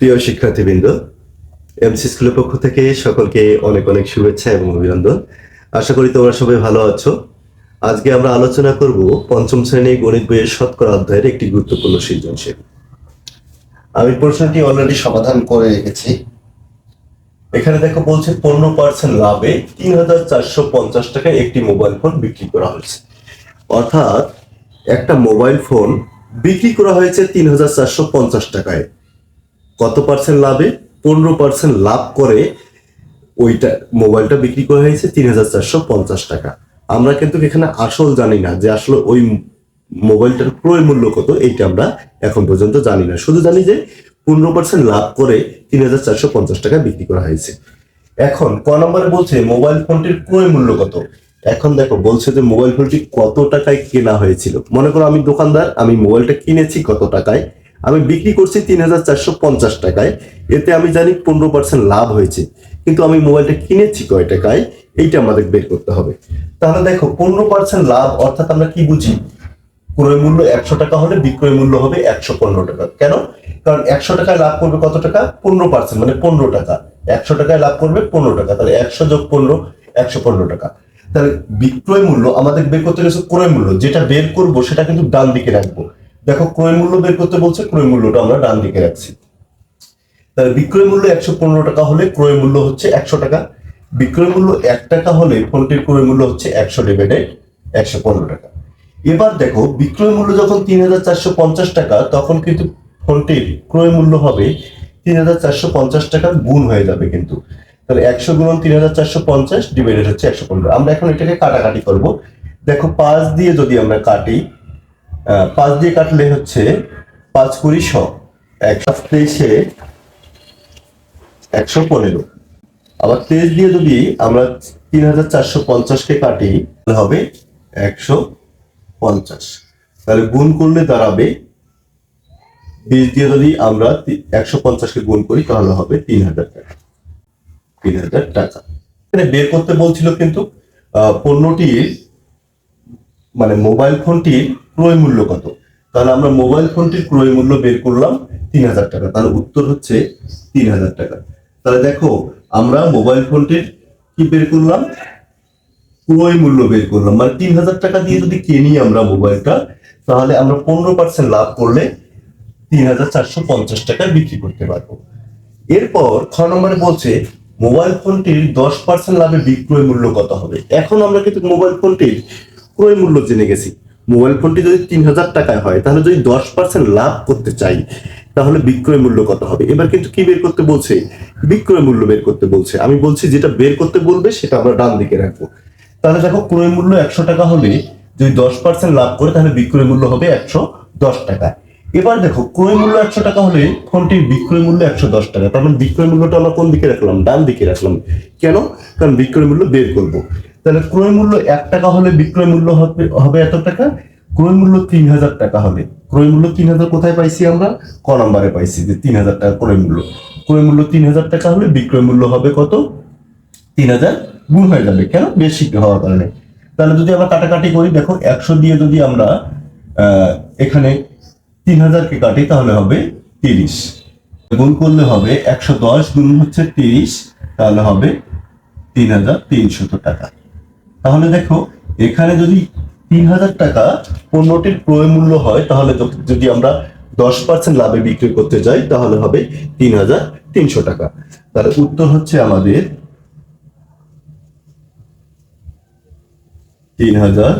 প্রিয় শিক্ষার্থীবৃন্দ এমসি স্কুলের পক্ষ থেকে সকলকে অনেক অনেক শুভেচ্ছা এবং অভিনন্দন। আশা করি তোমরা সবাই ভালো আছো। আজকে আমরা আলোচনা করব পঞ্চম শ্রেণি গণিত বইয়ের শতকরা অধ্যায়ের একটি গুরুত্বপূর্ণ সৃজনশীল। আমি প্রশ্নটি অলরেডি সমাধান করে রেখেছি। এখানে দেখো বলছে পনেরো পার্সেন্ট লাভে তিন হাজার চারশো পঞ্চাশ টাকায় একটি মোবাইল ফোন বিক্রি করা হয়েছে। অর্থাৎ একটা মোবাইল ফোন বিক্রি করা হয়েছে তিন হাজার চারশো পঞ্চাশ টাকায়। কত পার্সেন্ট লাভে? পনেরো পার্সেন্ট লাভ করে ওইটা মোবাইলটা বিক্রি করা হয়েছে তিন হাজার চারশো পঞ্চাশ টাকা। আমরা কিন্তু এখানে আসল জানি না যে আসলে ওই মোবাইলটার ক্রয় মূল্য কত, এইটা আমরা এখন পর্যন্ত জানি না। শুধু জানি যে পনেরো পার্সেন্ট লাভ করে তিন হাজার চারশো পঞ্চাশ টাকা বিক্রি করা হয়েছে। এখন ক নম্বরে বলছে মোবাইল ফোনটির ক্রয় মূল্য কত? এখন দেখো, বলছে যে মোবাইল ফোনটি কত টাকায় কেনা হয়েছিল। মনে করো আমি দোকানদার, আমি মোবাইলটা কিনেছি কত টাকায়? আমি বিক্রি করছি তিন হাজার চারশো পঞ্চাশ টাকায়। এতে আমি জানি পনেরো পার্সেন্ট লাভ হয়েছে। কিন্তু আমি মোবাইলটা কিনেছি কয় টাকায়, এইটা আমাদের বের করতে হবে। তাহলে দেখো, পনেরো পার্সেন্ট লাভ, অর্থাৎ আমরা কি বুঝি? ক্রয় মূল্য একশো টাকা হলে বিক্রয় মূল্য হবে একশো পনেরো টাকা। কেন? কারণ একশো টাকায় লাভ করবে কত টাকা? পনেরো পার্সেন্ট মানে পনেরো টাকা। একশো টাকায় লাভ করবে পনেরো টাকা। তাহলে একশো যোগ পনেরো, একশো পনেরো টাকা। তাহলে বিক্রয় মূল্য আমাদের বের করতে গেছে ক্রয় মূল্য। যেটা বের করব, সেটা কিন্তু ডান দিকে রাখব। দেখো, ক্রয় মূল্য বের করতে বলছে, ক্রয় মূল্যটা আমরা ডান দিকে রাখছি। তাহলে বিক্রয় মূল্য একশো পনেরো টাকা হলে ক্রয় মূল্য হচ্ছে একশো টাকা, বিক্রয় মূল্য এক টাকা হলে ফোনটির ক্রয় মূল্য হচ্ছে একশো ডিভাইডেড একশো পনেরো টাকা। এবার দেখো, বিক্রয় মূল্য যখন তিন হাজার চারশো পঞ্চাশ টাকা, তখন কিন্তু ফোনটির ক্রয় মূল্য হবে তিন হাজার চারশো পঞ্চাশ টাকার গুণ হয়ে যাবে কিন্তু। তাহলে একশো গুণ তিন হাজার চারশো পঞ্চাশ ডিভাইডেড হচ্ছে একশো পনেরো। আমরা এখন এটাকে কাটাকাটি করব। দেখো, পাঁচ দিয়ে যদি আমরা কাটি পাঁচ দিয়ে কাটলে হচ্ছে পাঁচ কুড়ি শ। একশো তেইশে একশো পনেরো। আবার তেইশ দিয়ে যদি আমরা তিন হাজার চারশো পঞ্চাশকে কাটি, তাহলে হবে একশো পঞ্চাশ। তাহলে গুণ করলে দাঁড়াবে বিশ দিয়ে যদি আমরা একশো পঞ্চাশকে গুণ করি, তাহলে হবে তিন হাজার টাকা। তিন হাজার টাকা। এখানে বের করতে বলছিল কিন্তু পণ্যটির মানে মোবাইল ফোনটির ক্রয় মূল্য কত? তাহলে আমরা মোবাইল ফোনটির ক্রয় মূল্য বের করলাম তিন হাজার টাকা। তাহলে উত্তর হচ্ছে তিন হাজার টাকা। তাহলে দেখো, আমরা মোবাইল ফোনটির কি বের করলাম? ক্রয় মূল্য বের করলাম। মানে তিন হাজার টাকা দিয়ে যদি কিনি আমরা মোবাইলটা তাহলে আমরা পনেরো পার্সেন্ট লাভ করলে তিন হাজার চারশো পঞ্চাশ টাকায় বিক্রি করতে পারব। এরপর খ নম্বরে বলছে মোবাইল ফোনটির দশ পার্সেন্ট লাভে বিক্রয় মূল্য কত হবে? এখন আমরা কিন্তু মোবাইল ফোনটির ক্রয় মূল্য জেনে গেছি। মোবাইল ফোনটি যদি তিন হাজার টাকায় হয়, তাহলে যদি দশ পার্সেন্ট লাভ করতে চাই, তাহলে বিক্রয় মূল্য কত হবে? এবার কিন্তু কি বের করতে বলছে? বিক্রয় মূল্য বের করতে বলছে। আমি বলছি যেটা বের করতে বলবে, সেটা আমরা ডান দিকে রাখব। তাহলে দেখো, ক্রয় মূল্য একশো টাকা হলে যদি দশ পার্সেন্ট লাভ করে, তাহলে বিক্রয় মূল্য হবে একশো দশ টাকা এবার দেখো, ক্রয় মূল্য একশো টাকা হলে ফোনটির বিক্রয় মূল্য একশো দশ টাকা। তার মানে বিক্রয় মূল্যটা আমরা কোন দিকে রাখলাম? ডান দিকে রাখলাম। কেন? কারণ বিক্রয় মূল্য বের করব। তাহলে ক্রয় মূল্য এক টাকা হলে বিক্রয় মূল্য হবে হবে এত টাকা? ক্রয় মূল্য তিন হাজার টাকা হবে। ক্রয় মূল্য তিন হাজার কোথায় পাইছি আমরা? ক নম্বরে পাইছি যে তিন হাজার টাকা ক্রয় মূল্য। ক্রয় মূল্য তিন হাজার টাকা হলে বিক্রয় মূল্য হবে কত? তিন হাজার গুণ হয়ে যাবে। কেন? বেশি হওয়ার কারণে। তাহলে যদি আমরা কাটাকাটি করি, দেখো একশো দিয়ে যদি আমরা এখানে তিন হাজারকে কাটি, তাহলে হবে তিরিশ। গুণ করলে হবে একশো দশ গুণ হচ্ছে তিরিশ, তাহলে হবে তিন হাজার তিনশত টাকা। তাহলে দেখো, এখানে যদি তিন হাজার টাকা পণ্যটির ক্রয় মূল্য হয়, তাহলে যদি আমরা দশ পার্সেন্ট লাভে বিক্রি করতে যাই, তাহলে হবে তিন হাজার তিনশো টাকা। তাহলে উত্তর হচ্ছে আমাদের তিন হাজার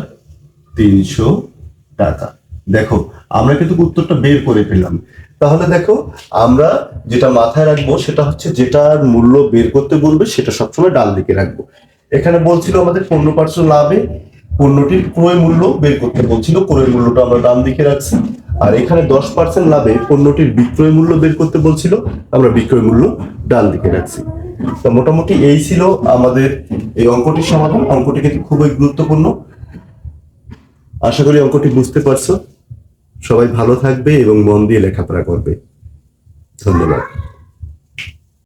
তিনশো টাকা। দেখো, আমরা কিন্তু উত্তরটা বের করে ফেললাম তাহলে দেখো, আমরা যেটা মাথায় রাখব, সেটা হচ্ছে যেটার মূল্য বের করতে বলবে, সেটা সবসময় ডান দিকে রাখব। এখানে বলছিল আমাদের পনেরো পার্সেন্ট লাভে পণ্যটির ক্রয় মূল্য বের করতে বলছিল। ক্রয় মূল্যটা আমরা ডান দিকে রাখছি। আর এখানে দশ পার্সেন্ট লাভে পণ্যটির বিক্রয় মূল্য বের করতে বলছিল, আমরা বিক্রয় মূল্য ডান দিকে রাখছি। তো মোটামুটি এই ছিল আমাদের এই অঙ্কটির সমাধান। অঙ্কটি কিন্তু খুবই গুরুত্বপূর্ণ। আশা করি অঙ্কটি বুঝতে পারছ। সবাই ভালো থাকবে এবং মন দিয়ে লেখাপড়া করবে। ধন্যবাদ।